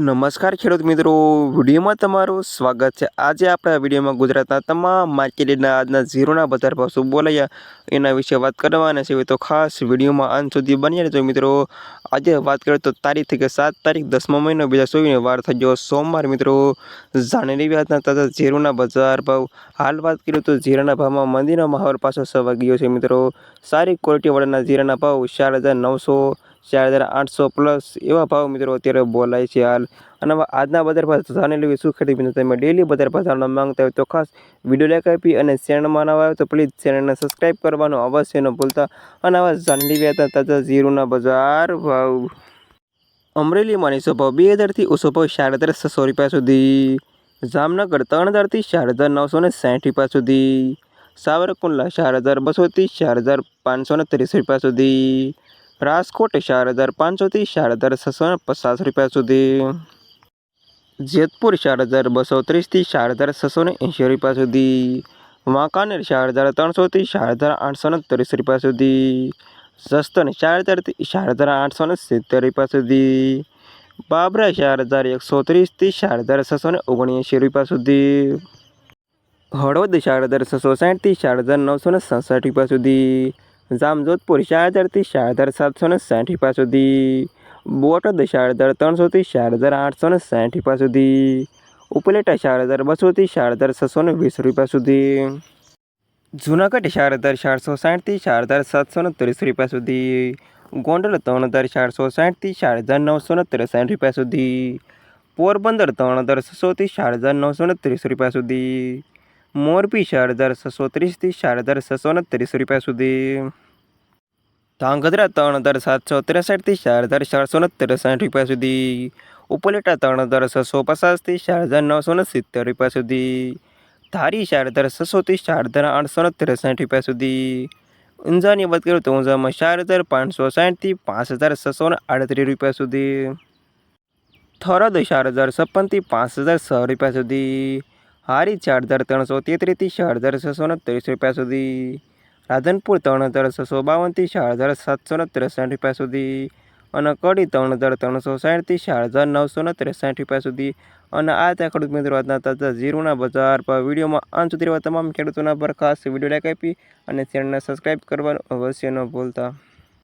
નમસ્કાર ખેડૂત મિત્રો, વિડીયોમાં તમારું સ્વાગત છે. આજે આપણે વિડીયોમાં ગુજરાતના તમામ માર્કેટના આજના ઝીરોના બજાર ભાવ શું બોલાયા, એના વિશે વાત કરવાના છે. તો ખાસ વિડીયોમાં અંત સુધી બન્યા રહેજો મિત્રો. આજે વાત કરીએ તો તારીખ કે સાત તારીખ દસમા મહિનો, બીજા ચોવીસને વાર થઈ ગયો સોમવાર મિત્રો. જાણેલી વ્યાજના તાજા ઝીરોના બજાર ભાવ. હાલ વાત કરીએ તો ઝીરાના ભાવમાં મંદિરના માહોલ પાછો સવા ગયો છે મિત્રો. સારી ક્વોલિટીવાળાના જીરાના ભાવ ચાર હજાર નવસો ચાર હજાર આઠસો પ્લસ એવા ભાવ મિત્રો અત્યારે બોલાય છે હાલ. અને આજના બજાર ભાવ જાણી લેવી શું ખેતી મિત્રો, તમે ડેલી બજાર ભાવ જાણવા માંગતા હોય તો ખાસ વીડિયો લાઈક આપી અને ચેનલમાં નવા આવે તો પ્લીઝ ચેનલને સબસ્ક્રાઈબ કરવાનું અવશ્ય ન ભૂલતા. અને આવા જાણી લેવી હતા તાજા ઝીરોના બજાર ભાવ. અમરેલીમાં નીચો ભાવ બે હજારથી ઓછો ભાવ ચાર હજાર છસો રૂપિયા સુધી. જામનગર ત્રણ હજારથી ચાર હજાર નવસો ને સાઠ રૂપિયા સુધી. સાવરકુંડલા ચાર હજાર બસોથી ચાર હજાર પાંચસો ને ત્રીસ રૂપિયા સુધી. રાજકોટ ચાર હજાર પાંચસોથી ચાર હજાર છસો પચાસ રૂપિયા સુધી. જેતપુર ચાર હજાર બસો ત્રીસથી ચાર હજાર છસો એંશી રૂપિયા સુધી. વાંકાનેર ચાર હજાર ત્રણસોથી ચાર હજાર આઠસો ત્રીસ રૂપિયા સુધી. સસ્તન ચાર હજારથી ચાર હજાર આઠસો સિત્તેર રૂપિયા સુધી. બાબરા ચાર હજાર એકસો ત્રીસથી ચાર હજાર છસો ઓગણએંશી રૂપિયા સુધી. હળવદ ચાર હજાર છસો સાઠથી ચાર હજાર નવસો ને સડસઠ રૂપિયા સુધી. જામજોધપુર ચાર હજાર સાતસો ને સાઠ રૂપિયા સુધી, બોટાદ હજાર ત્રણસોથી હજાર આઠસો ને સાઠ રૂપિયા સુધી, ઉપલેટા હજાર બસોથી હજાર છસો ને વીસ રૂપિયા સુધી, જૂનાગઢ હજાર ચારસો સાઠથી હજાર સાતસો ને ત્રીસ રૂપિયા સુધી, ગોંડલ ત્રણ હજાર ચારસો સાઠથી ચાર હજાર નવસો ને ત્રેસાઠ રૂપિયા સુધી, પોરબંદર ત્રણ હજાર છસોથી ચાર હજાર નવસો ને ત્રીસ રૂપિયા સુધી મોરબી ચાર હજાર છસો ત્રીસથી ચાર હજાર છસો ત્રીસ રૂપિયા સુધી. ધાંગધ્રા ત્રણ હજાર સાતસો ત્રેસઠથી ચાર હજાર ચારસો ને ત્રેસઠ રૂપિયા સુધી. ઉપલેટા ત્રણ હજાર છસો પચાસથી ચાર હજાર નવસો ને સિત્તેર રૂપિયા સુધી. ધારી ચાર હજાર છસોથી ચાર હજાર આઠસો ને ત્રેસઠ રૂપિયા સુધી. ઊંઝાની વાત કરું તો ઊંઝામાં ચાર હજાર પાંચસો સાઠથી પાંચ હજાર છસો ને આડત્રીસ રૂપિયા સુધી. થરદ ચાર હજાર છપ્પનથી પાંચ હજાર છ રૂપિયા સુધી. હારી ચાર હજાર ત્રણસો તેત્રીસથી ચાર હજાર છસો ત્રીસ રૂપિયા સુધી. રાધનપુર ત્રણ હજાર છસો બાવનથી ચાર હજાર સાતસો ત્રેસઠ રૂપિયા સુધી. અને કડી ત્રણ હજાર ત્રણસો સાઠથી ચાર હજાર નવસો ત્રેસઠ રૂપિયા સુધી. અને આ ત્યાં ખેડૂત મિત્રો આજના તાજા ઝીરોના બજાર પર. વિડીયોમાં અંત સુધી તમામ ખેડૂતોના પર ખાસ વીડિયો લાઈક આપી અને ચેનલને સબસ્ક્રાઈબ કરવાનું અવશ્ય ન ભૂલતા.